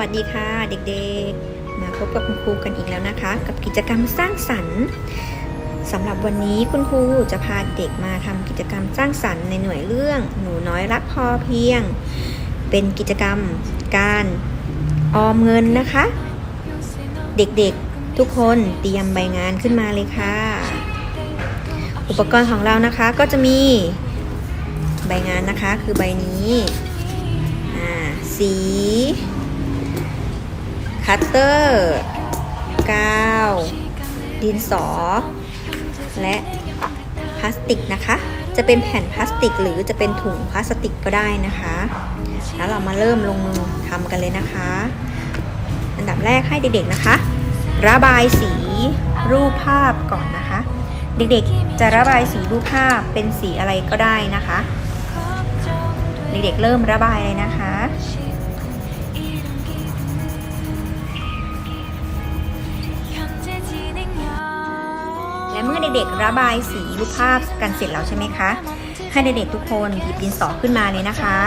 วัสดีค่ะเด็กๆ มาพบกับคุณครูกันอีกแล้วนะคะ กับกิจกรรมสร้างสรรค์สำหรับวันนี้คุณครูจะพาเด็กมาทำกิจกรรมสร้างสรรค์ในหน่วยเรื่อง หนูน้อยรักพอเพียง เป็นกิจกรรมการออมเงินนะคะ เด็กๆทุกคนเตรียมใบงานขึ้นมาเลยค่ะ อุปกรณ์ของเรานะคะก็จะมีใบงานนะคะคือใบนี้อ่าสี คัตเตอร์กาวดินสอ และพลาสติกนะคะ จะเป็นแผ่นพลาสติกหรือจะเป็นถุงพลาสติกก็ได้นะคะ แล้วเรามาเริ่มลงมือทำกันเลยนะคะ อันดับแรกให้เด็กๆนะคะ ระบายสีรูปภาพก่อนนะคะ เด็กๆจะระบายสีรูปภาพเป็นสีอะไรก็ได้นะคะ เด็กๆเริ่มระบายเลยนะคะ และเมื่อเด็กๆระบายสีรูปภาพกันเสร็จแล้วใช่ไหมคะ ให้เด็กๆทุกคนหยิบดินสอขึ้นมาเลยนะคะ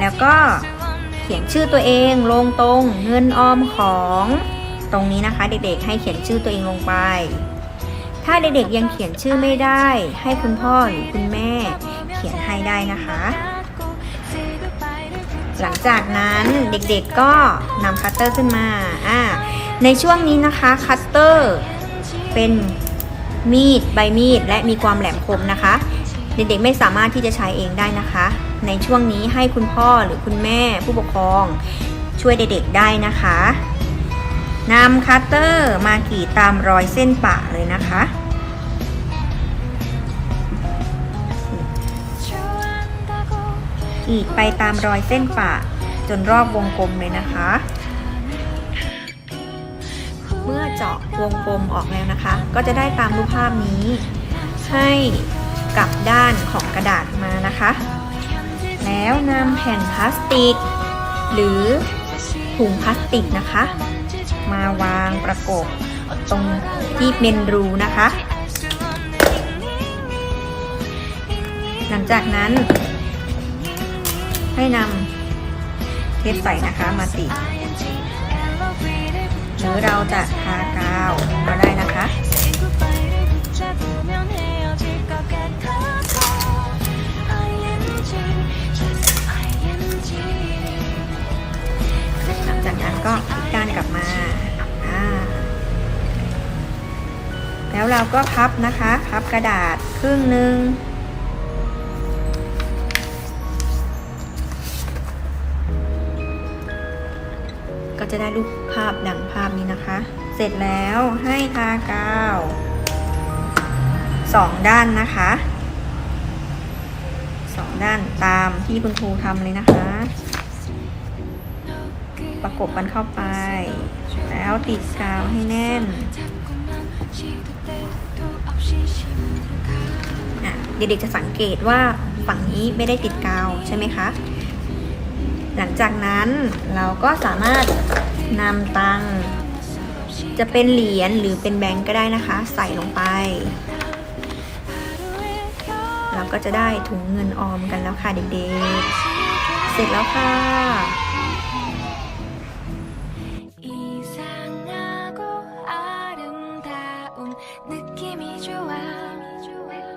แล้วก็เขียนชื่อตัวเองลงตรงเงินออมของตรงนี้นะคะเด็กๆให้เขียนชื่อตัวเองลงไป ถ้าเด็กๆยังเขียนชื่อไม่ได้ ให้คุณพ่อหรือคุณแม่ เขียนให้ได้นะคะ หลังจากนั้นเด็กๆก็นำคัตเตอร์ขึ้นมาอ่าในช่วงนี้นะคะคัตเตอร์ เป็นมีดใบมีดและมีความแหลมคมนะคะ เด็กๆไม่สามารถที่จะใช้เองได้นะคะ ในช่วงนี้ให้คุณพ่อหรือคุณแม่ผู้ปกครองช่วยเด็กๆได้นะคะนำคัตเตอร์มากรีดตามรอยเส้นปะเลยนะคะกรีดไปตามรอยเส้นปะจนรอบวงกลมเลยนะคะ มื่อเจาะวงกลมออกแล้วนะคะ ก็จะได้ตามรูปภาพนี้ ให้กลับด้านของกระดาษมานะคะ แล้วนำแผ่นพลาสติก หรือถุงพลาสติกนะคะ มาวางประกบตรงที่เป็นรูนะคะ หลังจากนั้น ให้นำเทปใสนะคะมาติด หรือเราจะทากาวก็ได้นะคะหลังจากนั้นก็กด้านกลับมา แล้วเราก็พับนะคะ พับกระดาษครึ่งหนึ่ง ก็จะได้รูปภาพดังภาพนี้นะคะ เสร็จแล้วให้ทากาวสองด้านนะคะสองด้านตามที่คุณครูทำเลยนะคะ ประกบกันเข้าไป แล้วติดกาวให้แน่นเด็กๆจะสังเกตว่าฝั่งนี้ไม่ได้ติดกาวใช่ไหมคะ หลังจากนั้นเราก็สามารถนำตังจะเป็นเหรียญหรือเป็นแบงก์ก็ได้นะคะ ใส่ลงไป เราก็จะได้ถุงเงินออมกันแล้วค่ะเด็กๆ เสร็จแล้วค่ะ